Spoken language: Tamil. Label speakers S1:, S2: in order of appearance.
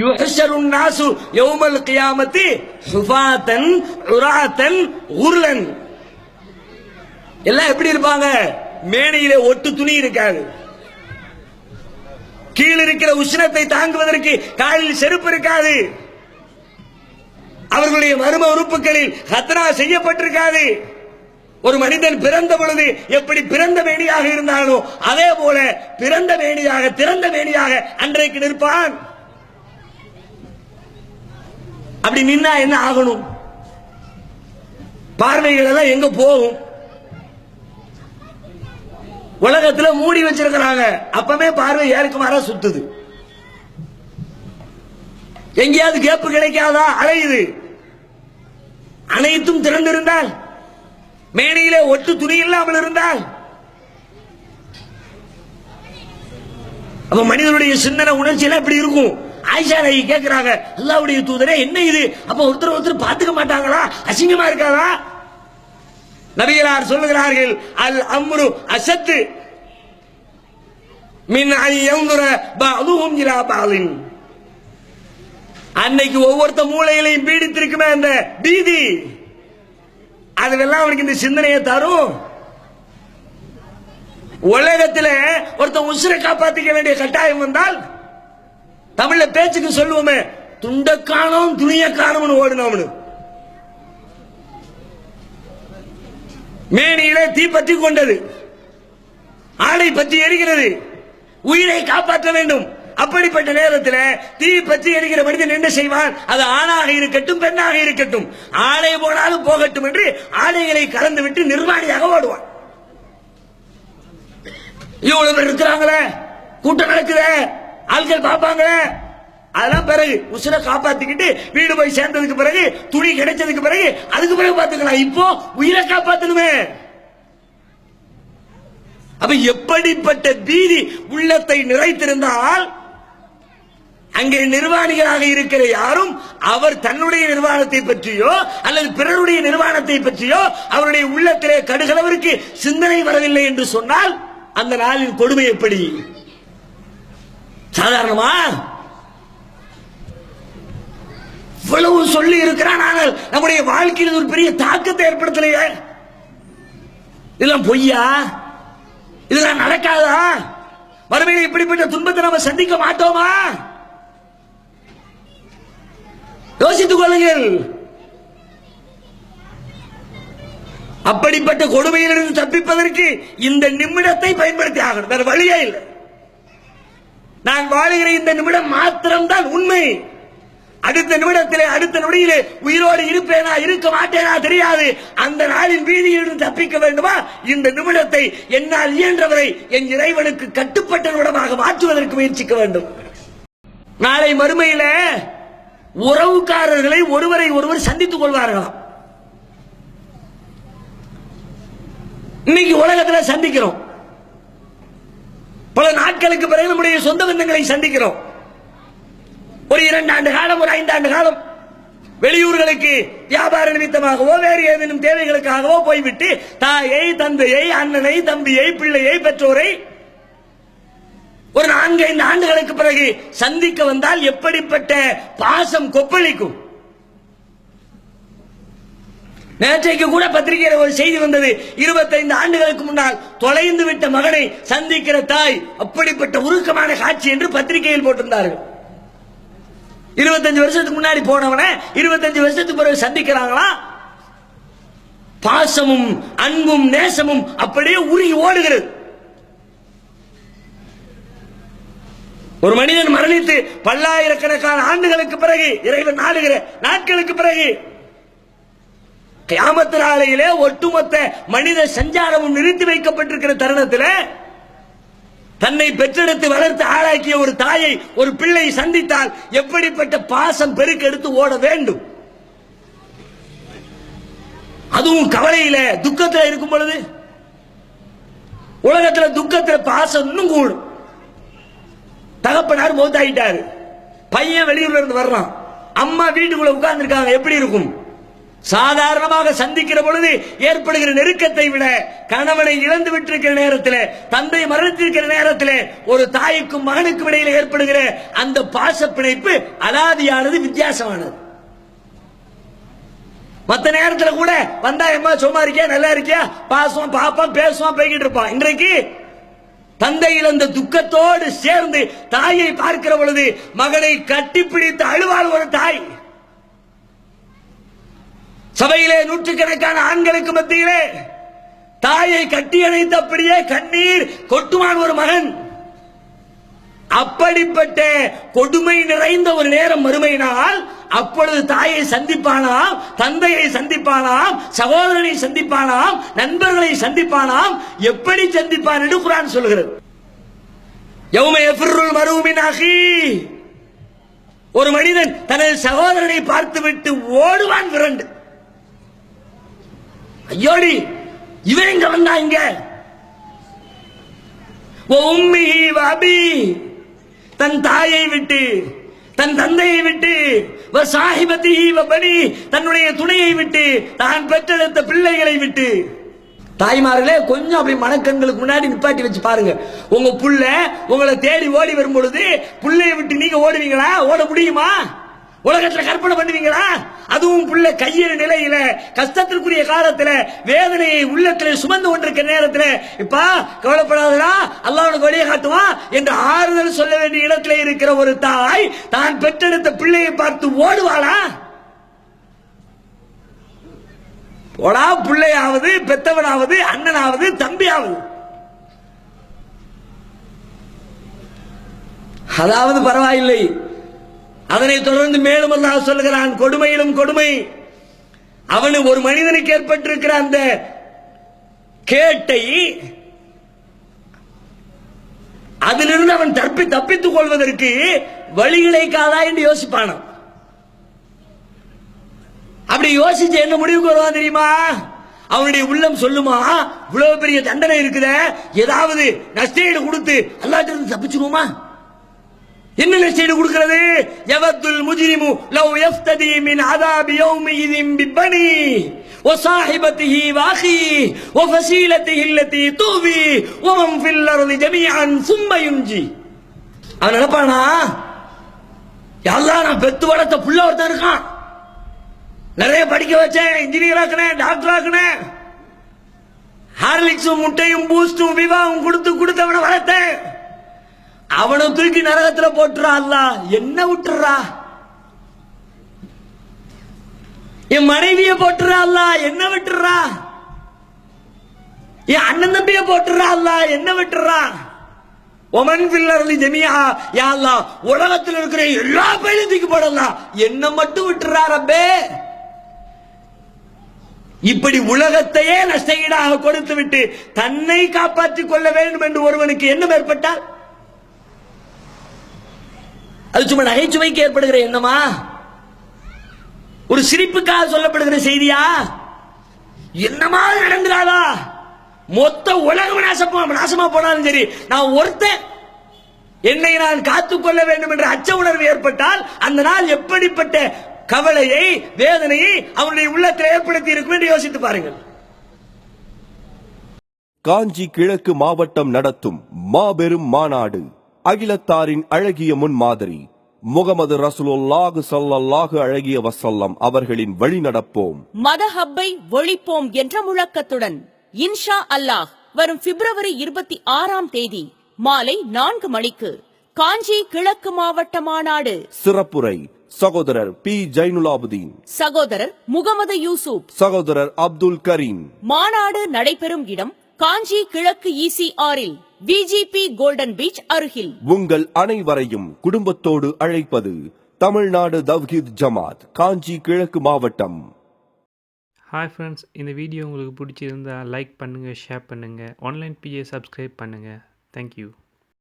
S1: யுஹ்ஷருன் நாசு யௌமல் கியாமத்தி சுபாதன் உராத்தன் உர்லன். எல்லாம் எப்படி இருப்பாங்க? மேனையில ஒட்டு துணி இருக்காது. கீழ் இருக்கிற உஷ்ணத்தை தாங்குவதற்கு காலில் செருப்பு இருக்காது. அவர்களுடைய மர்ம உறுப்புகளில் ஹத்னா செய்யப்பட்டிருக்காது. ஒரு மனிதன் பிறந்த பொழுது எப்படி பிறந்த மேனியாக இருந்தானோ அதே போல பிறந்த மேனியாக திறந்த மேனியாக அன்றைக்கு நிற்பான். அப்படி நின்னா என்ன ஆகணும்? பார்வைகள் எல்லாம் எங்க போகும்? உலகத்துல மூடி வச்சிருக்கிறாங்க. அப்பவே பார்வை ஏற்கு மாறா சுத்துது? எங்கேயாவது கேப்பு கிடைக்காதா? அலையுது அனைத்தும் திறந்திருந்தால் மேனியில ஒட்டு துணி இல்லாமல் இருந்தால். அப்ப மனிதனுடைய சிந்தனை உணர்ச்சி எல்லாம் இப்படி இருக்கும். ஆயிஷா நகி கேட்கிறாங்க அல்லாவுடைய தூதரே என்ன இது? அப்ப ஒருத்தர் ஒருத்தர் பார்த்துக்க மாட்டாங்களா? அசிங்கமா இருக்காதா? நபிகளார் சொல்லுகிறார்கள் அல் அம்ரு அசத்து மின் ஐ யந்துர இலா பஅதின் அன்னைக்கு ஒவ்வொருத்த மூளையிலையும் பீடித்திருக்குமே அந்த பீதி. அதுவெல்லாம் அவனுக்கு இந்த சிந்தனையை தரும். உலகத்துல ஒருத்தன் உசுரை காப்பாத்திக்க வேண்டிய கட்டாயம் வந்தால் தமிழ்ல பேச்சுக்கு சொல்லுவோமே துண்ட காணோம் துணிய மேனியிலே தீ பற்றி கொண்டது ஆடை பற்றி எரிகிறது உயிரை காப்பாற்ற வேண்டும். அப்படிப்பட்ட நேரத்தில் தீ பற்றி எரிகிற மனிதன் என்ன செய்வான்? அது ஆணாக இருக்கட்டும் பெண்ணாக இருக்கட்டும். ஆலை போனாலும் போகட்டும் என்று ஆலைகளை கலந்து விட்டு நிர்வாணியாக ஓடுவான். இவ்வளவு இருக்கிறாங்களே கூட்டம் நடக்குதே. ஆட்கள் பார்ப்பாங்களே அதெல்லாம் பிறகு உசுரை காப்பாத்திக்கிட்டு வீடு போய் சேர்ந்ததுக்கு பிறகு துணி கிடைச்சதுக்கு பிறகு அதுக்கு பிறகு பாத்துக்கலாம் இப்போ உயிரை காப்பாத்தணுமே. அப்ப எப்படிப்பட்ட பீதி உள்ளத்தை நிறைத்திருந்தால் அங்கே நிர்வாணிகளாக இருக்கிற யாரும் அவர் தன்னுடைய நிர்வாணத்தை பற்றியோ அல்லது பிறருடைய நிர்வாணத்தை பற்றியோ அவருடைய உள்ளத்திலே கடுகளவிற்கு சிந்தனை வரவில்லை என்று சொன்னால் அந்த நாளின் கொடுமை எப்படி? சாதாரணமா? இவ்வளவு சொல்லி இருக்கிறான் ஆனால் நம்முடைய வாழ்க்கையில் ஒரு பெரிய தாக்கத்தை ஏற்படுத்தலையே. இதெல்லாம் பொய்யா? இதெல்லாம் நடக்காதா? மறுமையில் இப்படிப்பட்ட துன்பத்தை நம்ம சந்திக்க மாட்டோமா? யோசித்துக் கொள்ளுங்கள். அப்படிப்பட்ட கொடுமையிலிருந்து தப்பிப்பதற்கு இந்த நிமிடத்தை பயன்படுத்தி ஆகணும். வேற வழியே இல்லை. நான் வாழுகிற இந்த நிமிடம் மாத்திரம்தான் உண்மை. அடுத்த நிமிடத்திலே அடுத்த நொடியிலே உயிரோடு இருப்பேனா இருக்க மாட்டேனா தெரியாது. அந்த நாளின் வீதியிலிருந்து தப்பிக்க வேண்டுமா? இந்த நிமிடத்தை என்னால் இயன்றவரை என் இறைவனுக்கு கட்டுப்பட்ட நிமிடமாக மாற்றுவதற்கு முயற்சிக்க வேண்டும். நாளை மறுமையில உறவுக்காரர்களை ஒருவரை ஒருவர் சந்தித்துக் கொள்வார்களாம். இன்னைக்கு உலகத்துல சந்திக்கிறோம். பல நாட்களுக்கு பிறகு நம்முடைய சொந்த பந்தங்களை சந்திக்கிறோம். ஒரு இரண்டு ஆண்டு காலம் ஒரு ஐந்தாண்டு காலம் வெளியூர்களுக்கு வியாபார நிமித்தமாகவோ வேறு ஏதேனும் தேவைகளுக்காகவோ போய்விட்டு தாயை தந்தையை அண்ணனை தம்பியை பிள்ளையை பெற்றோரை ஒரு நான்கு ஐந்து ஆண்டுகளுக்கு பிறகு சந்திக்க வந்தால் எப்படிப்பட்ட பாசம் கொப்பளிக்கும்? நேற்றைக்கு கூட பத்திரிகையில் ஒரு செய்தி வந்தது. இருபத்தைந்து ஆண்டுகளுக்கு முன்னால் தொலைந்து விட்ட மகனை சந்திக்கிற தாய் அப்படிப்பட்ட உருக்கமான காட்சி என்று பத்திரிகையில் போட்டிருந்தார்கள். இருபத்தஞ்சு வருஷத்துக்கு முன்னாடி போனவன இருபத்தஞ்சு வருஷத்துக்கு பிறகு சந்திக்கிறாங்களா? பாசமும் அன்பும் நேசமும் அப்படியே உருகி ஓடுகிறது. ஒரு மனிதன் மரணித்து பல்லாயிரக்கணக்கான ஆண்டுகளுக்கு பிறகு இறைவன் நாடுகிற நாட்களுக்கு பிறகு கியாமத்து நாளையிலே ஒட்டுமொத்த மனித சஞ்சாரமும் நிறுத்தி வைக்கப்பட்டிருக்கிற தருணத்தில் தன்னை பெற்றெடுத்து வளர்த்து ஆளாக்கிய ஒரு தாயை ஒரு பிள்ளை சந்தித்தால் எப்படிப்பட்ட பாசம் பெருக்கெடுத்து ஓட வேண்டும்? அதுவும் கவலையில துக்கத்தில் இருக்கும் பொழுது? உலகத்துல துக்கத்துல பாசம் இன்னும் கூடும். தகப்பனார் மௌத்தாயிட்டாரு. பையன் வெளியூர்ல இருந்து வர்றான். அம்மா வீட்டுக்குள்ள உட்கார்ந்து இருக்காங்க எப்படி இருக்கும்? சாதாரணமாக சந்திக்கிற பொழுது ஏற்படுகிற நெருக்கத்தை விட கணவனை இழந்து விட்டிருக்கிற நேரத்தில் தந்தை மரணித்திருக்கிற நேரத்தில் ஒரு தாய்க்கும் மகனுக்கும் இடையில் ஏற்படுகிற அந்த பாச பிணைப்பு அலாதியானது வித்தியாசமானது. மத்த நேரத்தில் கூட வந்தா எம்மா சும்மா இருக்கியா? நல்லா இருக்கியா? பாசுவான் பாப்பான் பேசுவான் போய்கிட்டு இருப்பான் இன்றைக்கு தந்தை இழந்த துக்கத்தோடு சேர்ந்து தாயை பார்க்கிற பொழுது மகனை கட்டிப்பிடித்து அழுவாள் ஒரு தாய். சபையிலே நூற்றுக்கணக்கான ஆண்களுக்கு மத்தியிலே தாயை கட்டியணைத்து அப்படியே கண்ணீர் கொட்டுவான் ஒரு மகன். அப்படிப்பட்ட கொடுமை நிறைந்த ஒரு நேரம் வறுமையினால் அப்பொழுது தாயை சந்திப்பானாம் தந்தையை சந்திப்பானாம் சகோதரனை சந்திப்பானாம் நண்பர்களை சந்திப்பானாம் எப்படி சந்திப்பான் என்று குரான் சொல்கிறது. ஒரு மனிதன் தனது சகோதரனை பார்த்துவிட்டு ஓடுவான் விரண்டு. ஐயோடி இவன் இங்க வந்தா இங்க? உம்மி வாபி தன் தாயை விட்டு தன் தந்தையை விட்டு வ சாஹிபதி தன்னுடைய துணையை விட்டு தான் பெற்றெடுத்த பிள்ளைகளை விட்டு. தாய்மார்களே கொஞ்சம் அப்படி மனக்கண்களுக்கு முன்னாடி நிப்பாட்டி வச்சு பாருங்க. உங்க புள்ள உங்களை தேடி ஓடி வரும் பொழுது புள்ளைய விட்டு நீங்க ஓடுவீங்களா? ஓட முடியுமா? உலகத்துல கற்பனை பண்ணுவீங்களா? அதுவும் பிள்ளை கையிற நிலையில கஷ்டத்திற்குரிய காலத்துல வேதனையை உள்ளத்துல சுமந்து கொண்டிருக்கிற நேரத்துல இப்பா கவலைப்படாதடா அல்லாஹ் உனக்கு வழியை காட்டுவான் என்று ஆறுதல் சொல்ல வேண்டிய இடத்துல இருக்கிற ஒரு தாய் தான் பெற்றெடுத்த பிள்ளையை பார்த்து ஓடுவாளா? போடா பிள்ளையாவது பெத்தவனாவது அண்ணனாவது தம்பியாவது. அதாவது பரவாயில்லை. அதனை தொடர்ந்து மேலும் அல்லாஹ் சொல்லுகிறான் கொடுமையிலும் கொடுமை. அவனு ஒரு மனிதனுக்கு ஏற்பட்டிருக்கிற அந்த கேட்டை அதிலிருந்து அவன் தப்பி தப்பித்துக் கொள்வதற்கு வழி கிடைக்காதா என்று யோசிப்பான அப்படி யோசிச்சு என்ன முடிவுக்கு வருவான் தெரியுமா? அவனுடைய உள்ளம் சொல்லுமா இவ்வளவு பெரிய தண்டனை இருக்குதே ஏதாவது நஷ்டீடு கொடுத்து எல்லாத்திலிருந்து இருந்து தப்பிச்சுருவோமா என்ன நஷ்டஈடு கொடுக்கிறது எவத்துல் முஜ்ரிமு லவ் யஃப்ததி மின் அதாபி யௌமிஇதின் பிபனி وصاحبته واخيه وفصيلته التي تؤوي ومن في الارض جميعا ثم ينجي அவன் நினைப்பானா எல்லாம் நான் பெத்து வளர்த்த புள்ள ஒருத்தன் இருக்கான் நிறைய படிக்க வச்சேன் இன்ஜினியர் ஆக்குனேன் டாக்டர் ஆக்குனேன் ஹார்லிக்ஸும் முட்டையும் பூஸ்டும் விவாவும் கொடுத்து கொடுத்தவனை வளர்த்தேன் அவனை தூக்கி நரகத்துல போட்டுறா அல்ல. என்ன விட்டுறா? என் மனைவிய போட்டுறா அல்ல. என்ன விட்டுறா? என் அண்ணன் தம்பிய போட்டுறா அல்ல. என்ன விட்டுறா? ஒமன் பில்லர்லி ஜெமியா யா அல்லா உலகத்தில் இருக்கிற எல்லா பேரும் தூக்கி போடலாம் என்ன மட்டும் விட்டுறா ரப்பே. இப்படி உலகத்தையே நஷ்டஈடாக கொடுத்து விட்டு தன்னை காப்பாற்றிக் கொள்ள வேண்டும் என்று ஒருவனுக்கு என்ன ஏற்பட்டால் அது சும்மா நகைச்சுவைக்கு ஏற்படுகிற எண்ணமா? ஒரு சிரிப்புக்காக சொல்லப்படுகிற செய்தியா? என்னமா நடந்துடாதா மொத்த உலகம் நாசமா நாசமா போனாலும் சரி நான் ஒருத்தன் என்னை நான் காத்துக்கொள்ள வேண்டும் என்ற அச்ச உணர்வு ஏற்பட்டால் அந்த நாள் எப்படிப்பட்ட கவலையை வேதனையை அவனுடைய உள்ளத்தில் ஏற்படுத்தி இருக்கும் என்று யோசித்து பாருங்கள்.
S2: காஞ்சி கிழக்கு மாவட்டம் நடத்தும் மாபெரும் மாநாடு. அகிலத்தாரின் அழகிய முன்மாதிரி முகமது ரசூலுல்லாஹு ஸல்லல்லாஹு அழகிய வசல்லம் அவர்களின் வழி நடப்போம்.
S3: மத ஹப்பை ஒழிப்போம் என்ற முழக்கத்துடன் இன்ஷா அல்லாஹ் வரும் பிப்ரவரி இருபத்தி ஆறாம் தேதி மாலை நான்கு மணிக்கு காஞ்சி கிழக்கு மாவட்ட மாநாடு.
S2: சிறப்புரை சகோதரர் பி. ஜைனுலாபுதீன்
S3: சகோதரர் முகமது யூசுப்.
S2: சகோதரர் அப்துல் கரீம்.
S3: மாநாடு நடைபெறும் இடம் காஞ்சி கிழக்கு இசிஆரில். விஜிபி கோல்டன் பீச் அருகில்.
S2: உங்கள் அனைவரையும் குடும்பத்தோடு அழைப்பது தமிழ்நாடு தவ்ஹீத் ஜமாத் காஞ்சி கிழக்கு மாவட்டம்.
S4: ஹாய் ஃப்ரெண்ட்ஸ் இந்த வீடியோ உங்களுக்கு பிடிச்சிருந்தா லைக் பண்ணுங்கள் ஷேர் பண்ணுங்கள் ஆன்லைன் பிஏ சப்ஸ்கிரைப் பண்ணுங்கள் தேங்க்யூ